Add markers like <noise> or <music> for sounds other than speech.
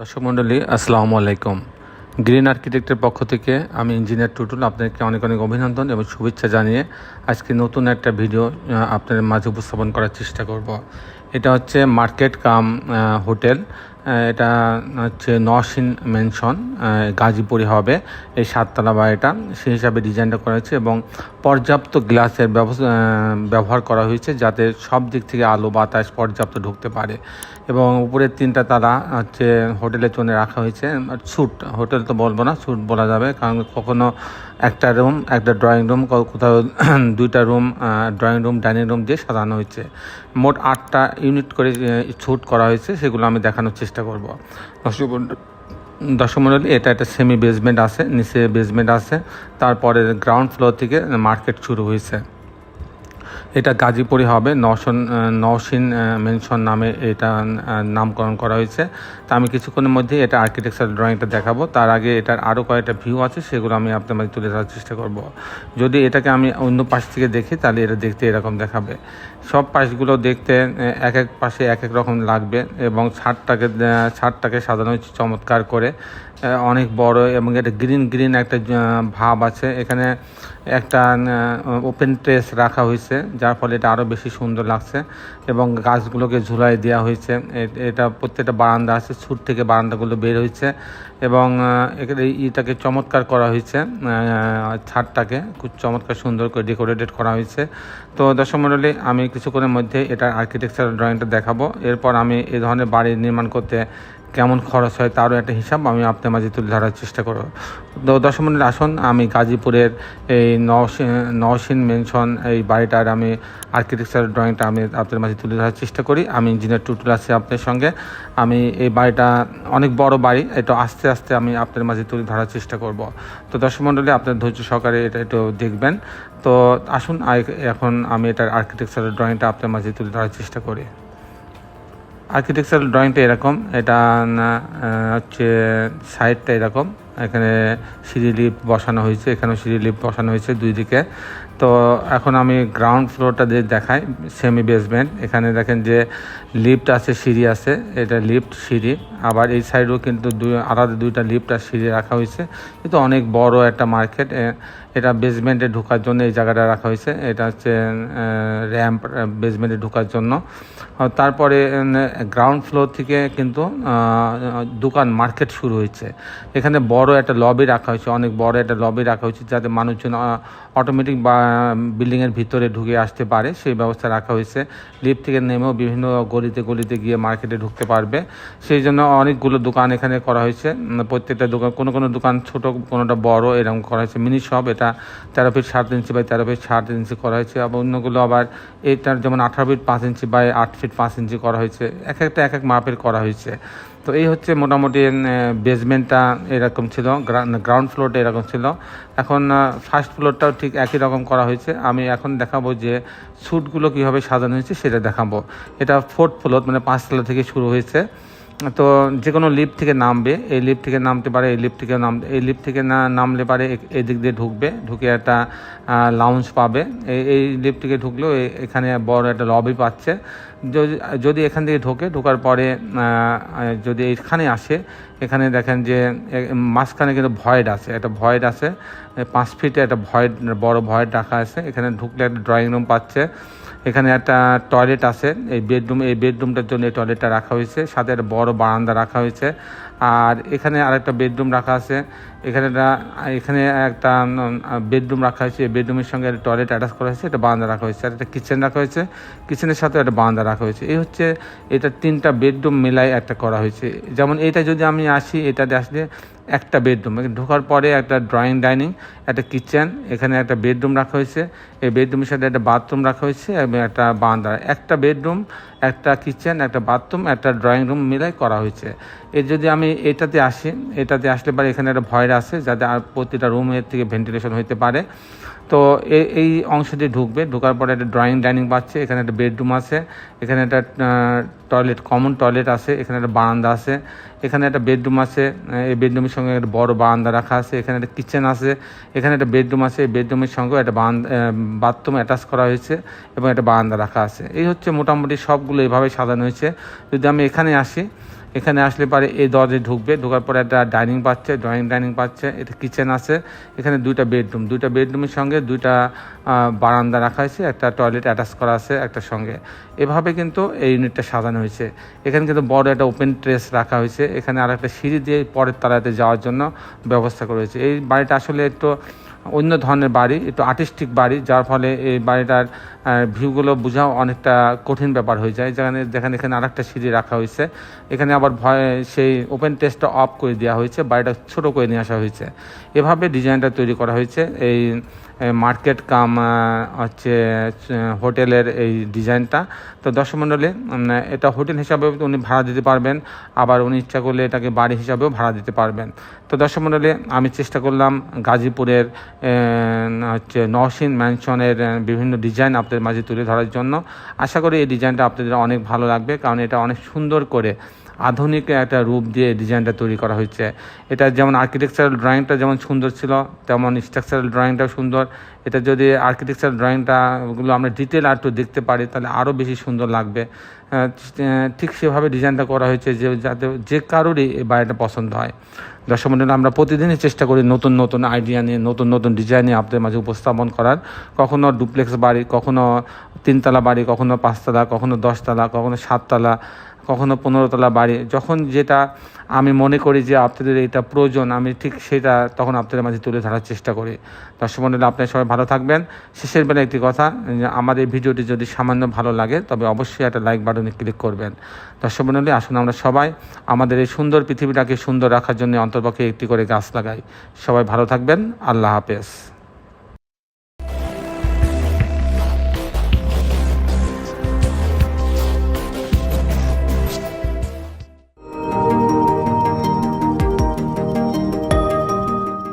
দর্শক মণ্ডলী, আসসালামু আলাইকুম। গ্রিন আর্কিটেক্টের পক্ষ থেকে আমি ইঞ্জিনিয়ার টুটুল আপনাদেরকে অনেক অনেক অভিনন্দন এবং শুভেচ্ছা জানিয়ে আজকে নতুন একটা ভিডিও আপনাদের মাঝে উপস্থাপন করার চেষ্টা করব। এটা হচ্ছে মার্কেট কাম হোটেল। এটা হচ্ছে নসিন মেনশন গাজীপুরে হবে এই সাততলা বাড়িটা। সেই হিসাবে ডিজাইনটা করা হয়েছে এবং পর্যাপ্ত গ্লাসের ব্যবহার করা হয়েছে যাতে সব দিক থেকে আলো, বাতাস পর্যাপ্ত ঢুকতে পারে। এবং উপরের তিনটা তালা হচ্ছে হোটেলের জন্য রাখা হয়েছে স্যুট, হোটেল তো বলব না, স্যুট বলা যাবে, কারণ কখনো একটা রুম, একটা ড্রয়িং রুম কোথাও <clears throat> দুইটা room drawing room, dining room দিয়ে সাজানো হয়েছে। মোট আটটা ইউনিট করে স্যুট করা হয়েছে, সেগুলো আমি দেখানোর চেষ্টা করব। দর্শক দর্শক এটা একটা সেমি বেসমেন্ট আছে, নিচে বেসমেন্ট আছে, তারপরে গ্রাউন্ড ফ্লোর থেকে মার্কেট শুরু হয়েছে। এটা গাজীপুরে হবে নশন নওশিন মেনশন নামে এটা নামকরণ করা হয়েছে। তা আমি কিছুক্ষণের মধ্যে এটা আর্কিটেকচার ড্রয়িংটা দেখাবো। তার আগে এটার আরও কয়েকটা ভিউ আছে, সেগুলো আমি আপনার তুলে ধরার চেষ্টা করব। যদি এটাকে আমি অন্য পাশ থেকে দেখি, তাহলে এটা দেখতে এরকম দেখাবে। সব পাশগুলো দেখতে এক এক পাশে এক এক রকম লাগবে এবং ছাদটাকে ছাদটাকে সাজানো হয়েছে চমৎকার করে। অনেক বড় এবং এটা গ্রিন গ্রিন একটা ভাব আছে। এখানে একটা ওপেন ট্রেস রাখা হয়েছে, যার ফলে এটা আরও বেশি সুন্দর লাগছে এবং গাছগুলোকে ঝুলাই দেওয়া হয়েছে। এটা প্রত্যেকটা বারান্দা আছে, ছুট থেকে বারান্দাগুলো বের হয়েছে এবং এখানে ইটাকে চমৎকার করা হয়েছে ছাদটাকে খুব চমৎকার সুন্দর করে ডেকোরেটেড করা হয়েছে। তো দর্শক মণ্ডলী আমি কিছুক্ষণের মধ্যে এটা আর্কিটেকচার ড্রয়িংটা দেখাবো। এরপর আমি এ ধরনের বাড়ি নির্মাণ করতে কেমন খরচ হয় তারও একটা হিসাব আমি আপনার মাঝে তুলে ধরার চেষ্টা করব। তো দর্শক মণ্ডলী আসুন, আমি গাজীপুরের এই নওশিন মেনশন, এই বাড়িটার আমি আর্কিটেকচার ড্রয়িংটা আমি আপনার মাঝে তুলে ধরার চেষ্টা করি। আমি ইঞ্জিনিয়ার টুটুল আছি আপনার সঙ্গে। আমি এই বাড়িটা অনেক বড় বাড়ি, এটা আস্তে আস্তে আমি আপনার মাঝে তুলে ধরার চেষ্টা করব। তো দর্শক আপনার ধৈর্য সহকারে এটা একটু দেখবেন। তো আসুন এখন আমি এটার আর্কিটেকচারের ড্রয়িংটা আপনার মাঝে তুলে ধরার চেষ্টা করি। আর্কিটেকচারাল ড্রয়িংটা এরকম। এটা হচ্ছে সাইডটা এরকম। এখানে সিঁড়ি লিপ বসানো হয়েছে, এখানেও সিঁড়ি লিপ বসানো হয়েছে দুই দিকে। তো এখন আমি গ্রাউন্ড ফ্লোরটা দিয়ে দেখাই সেমি বেসমেন্ট এখানে দেখেন যে লিফট আছে, সিঁড়ি আছে, এটা লিফট সিঁড়ি। আবার এই সাইডেও কিন্তু দুই, আলাদা দুইটা লিফট আর সিঁড়ি রাখা হয়েছে। কিন্তু অনেক বড় একটা মার্কেট এটা বেসমেন্টে ঢোকার জন্য এই জায়গাটা রাখা হয়েছে। এটা হচ্ছে র্যাম্প বেসমেন্টে ঢোকার জন্য। তারপরে গ্রাউন্ড ফ্লোর থেকে কিন্তু দোকান মার্কেট শুরু হয়েছে। এখানে বড় একটা লবি রাখা হয়েছে, অনেক বড় একটা লবি রাখা হয়েছে, যাতে মানুষজন অটোমেটিক বা বিল্ডিংয়ের ভিতরে ঢুকে আসতে পারে, সেই ব্যবস্থা রাখা হয়েছে। লিফট থেকে নেমেও বিভিন্ন গলিতে গলিতে গিয়ে মার্কেটে ঢুকতে পারবে। সেই জন্য অনেকগুলো দোকান এখানে করা হয়েছে। প্রত্যেকটা দোকান, কোনো কোনো দোকান ছোট, কোনোটা বড়, এরকম করা হয়েছে। মিনি শপ এটা তেরো ফিট সাত ইঞ্চি বাই তেরো ফিট সাত ইঞ্চি করা হয়েছে। আবার অন্যগুলো আবার এটার যেমন আঠারো ফিট পাঁচ ইঞ্চি বাই আট ফিট পাঁচ ইঞ্চি করা হয়েছে। এক একটা এক এক মাপের করা হয়েছে। তো এই হচ্ছে মোটামুটি বেসমেন্টটা এরকম ছিল গ্রাউন্ড ফ্লোরটা এরকম ছিল। এখন ফার্স্ট ফ্লোরটাও ঠিক একই রকম করা হয়েছে। আমি এখন দেখাবো যে স্যুটগুলো কীভাবে সাজানো হয়েছে, সেটা দেখাবো। এটা ফোর্থ ফ্লোর মানে পাঁচতলা থেকে শুরু হয়েছে। তো যে কোনো লিফট থেকে নামবে, এই লিফট থেকে নামতে পারে, এই লিফট থেকে নাম এই লিফট থেকে না, নামলে পারে এদিক দিয়ে ঢুকবে, ঢুকে একটা লাউঞ্জ পাবে। এই এই লিফট থেকে ঢুকলেও এখানে বড় একটা লবি পাচ্ছে। যদি এখান থেকে ঢোকে, ঢোকার পরে যদি এখানে আসে, এখানে দেখেন যে মাঝখানে কিন্তু ভয়েড আছে, একটা ভয়েড আছে পাঁচ ফিটে একটা ভয়েড, বড় ভয়েড রাখা আছে, এখানে ঢুকলে একটা ড্রয়িং রুম পাচ্ছে, এখানে একটা টয়লেট আছে, এই বেডরুম, এই বেডরুমটার জন্য এই টয়লেটটা রাখা হয়েছে, সাথে একটা বড় বারান্দা রাখা হয়েছে আর এখানে আরেকটা বেডরুম রাখা আছে। এখানে এখানে একটা বেডরুম রাখা হয়েছে। বেডরুমের সঙ্গে একটা টয়লেট অ্যাটাচ করা হয়েছে, একটা বারান্দা রাখা হয়েছে, আর একটা কিচেন রাখা হয়েছে। কিচেনের সাথে একটা বারান্দা রাখা হয়েছে। এই হচ্ছে, এটা তিনটা বেডরুম মেলায় একটা করা হয়েছে। যেমন এটা যদি আমি আসি, এটাতে আসলে একটা বেডরুম ঢোকার পরে একটা ড্রয়িং ডাইনিং একটা কিচেন এখানে একটা বেডরুম রাখা হয়েছে। এই বেডরুমের সাথে একটা বাথরুম রাখা হয়েছে এবং একটা বারান্দা। একটা বেডরুম একটা কিচেন একটা বাথরুম একটা ড্রয়িং রুম মিলাই করা হয়েছে। এর যদি আমি এটাতে আসি, এটাতে আসলে পরে এখানে একটা ভয়ের আছে যাতে প্রতিটা রুমের থেকে ভেন্টিলেশন হইতে পারে। তো এই অংশ দিয়ে ঢুকবে। ঢোকার পরে একটা ড্রয়িং ডাইনিং পাচ্ছে, এখানে একটা বেডরুম আছে, এখানে একটা টয়লেট কমন টয়লেট আছে, এখানে একটা বারান্দা আছে, এখানে একটা বেডরুম আছে এই বেডরুমের সঙ্গে একটা বড় বারান্দা রাখা আছে, এখানে একটা কিচেন আছে, এখানে একটা বেডরুম আছে, এই বেডরুমের সঙ্গেও একটা বাথরুম অ্যাটাচ করা হয়েছে এবং একটা বারান্দা রাখা আছে। এই হচ্ছে মোটামুটি সবগুলো এভাবে সাজানো হয়েছে। যদি আমি এখানে আসি এখানে আসলে পারে এই দরজে ঢুকবে, ঢোকার পরে একটা ডাইনিং পাচ্ছে, ড্রয়িং ডাইনিং পাচ্ছে এটা কিচেন আছে। এখানে দুইটা বেডরুম, দুইটা বেডরুমের সঙ্গে দুইটা বারান্দা রাখা হয়েছে, একটা টয়লেট অ্যাটাচ করা আছে একটা সঙ্গে। এভাবে কিন্তু এই ইউনিটটা সাজানো হয়েছে। এখানে কিন্তু বড় একটা ওপেন ট্রেস রাখা হয়েছে। এখানে আর একটা সিঁড়ি দিয়ে পরের তলাতে যাওয়ার জন্য ব্যবস্থা করা হয়েছে। এই বাড়িটা আসলে একটু অন্য ধরনের বাড়ি, একটু আর্টিস্টিক বাড়ি, যার ফলে এই বাড়িটার ভিউগুলো বোঝাও অনেকটা কঠিন ব্যাপার হয়ে যায়। যেখানে যেখানে, এখানে আরেকটা সিঁড়ি রাখা হয়েছে। এখানে আবার ভয়, সেই ওপেন টেস্টটা অফ করে দেওয়া হয়েছে। বাড়িটা ছোট করে নিয়ে আসা হয়েছে। এভাবে ডিজাইনটা তৈরি করা হয়েছে। এই মার্কেট কাম হচ্ছে হোটেলের এই ডিজাইনটা তো দর্শক মণ্ডলী এটা হোটেল হিসাবেও উনি ভাড়া দিতে পারবেন। আবার উনি ইচ্ছা করলে এটাকে বাড়ি হিসাবেও ভাড়া দিতে পারবেন। তো দর্শক মণ্ডলী আমি চেষ্টা করলাম গাজীপুরের হচ্ছে, নওশিন ম্যানশনের বিভিন্ন ডিজাইন আপনাদের মাঝে তুলে ধরার জন্য। আশা করি এই ডিজাইনটা আপনাদের অনেক ভালো লাগবে, কারণ এটা অনেক সুন্দর করে আধুনিক একটা রূপ দিয়ে ডিজাইনটা তৈরি করা হয়েছে। এটা যেমন আর্কিটেকচারাল ড্রয়িংটা যেমন সুন্দর ছিল, তেমন স্ট্রাকচারাল ড্রয়িংটাও সুন্দর। এটা যদি আর্কিটেকচারাল ড্রয়িংটা ওগুলো আমরা ডিটেল আর একটু দেখতে পারি, তাহলে আরও বেশি সুন্দর লাগবে। ঠিক সেভাবে ডিজাইনটা করা হয়েছে যে যাতে যে কারোরই এই বাড়িটা পছন্দ হয়। দর্শক মন্ডলী, আমরা প্রতিদিনই চেষ্টা করি নতুন নতুন আইডিয়া নিয়ে, নতুন নতুন ডিজাইন নিয়ে আপনাদের মাঝে উপস্থাপন করার। কখনো ডুপ্লেক্স বাড়ি, কখনো তিনতলা বাড়ি, কখনো পাঁচতলা, কখনো দশতলা, কখনো সাততলা। কখনো পনেরোতলা বাড়ি, যখন যেটা আমি মনে করি যে আপনাদের এটা প্রয়োজন, আমি ঠিক সেটা তখন আপনাদের মাঝে তুলে ধরার চেষ্টা করি। দর্শক মন্ডলী আপনারা সবাই ভালো থাকবেন। শেষের বেলা একটি কথা আমার এই ভিডিওটি যদি সামান্য ভালো লাগে, তবে অবশ্যই একটা লাইক বাটনে ক্লিক করবেন। দর্শক মন্ডলী, আসুন আমরা সবাই আমাদের এই সুন্দর পৃথিবীটাকে সুন্দর রাখার জন্য অন্তর্পক্ষে একটি করে গাছ লাগাই। সবাই ভালো থাকবেন। আল্লাহ হাফেজ।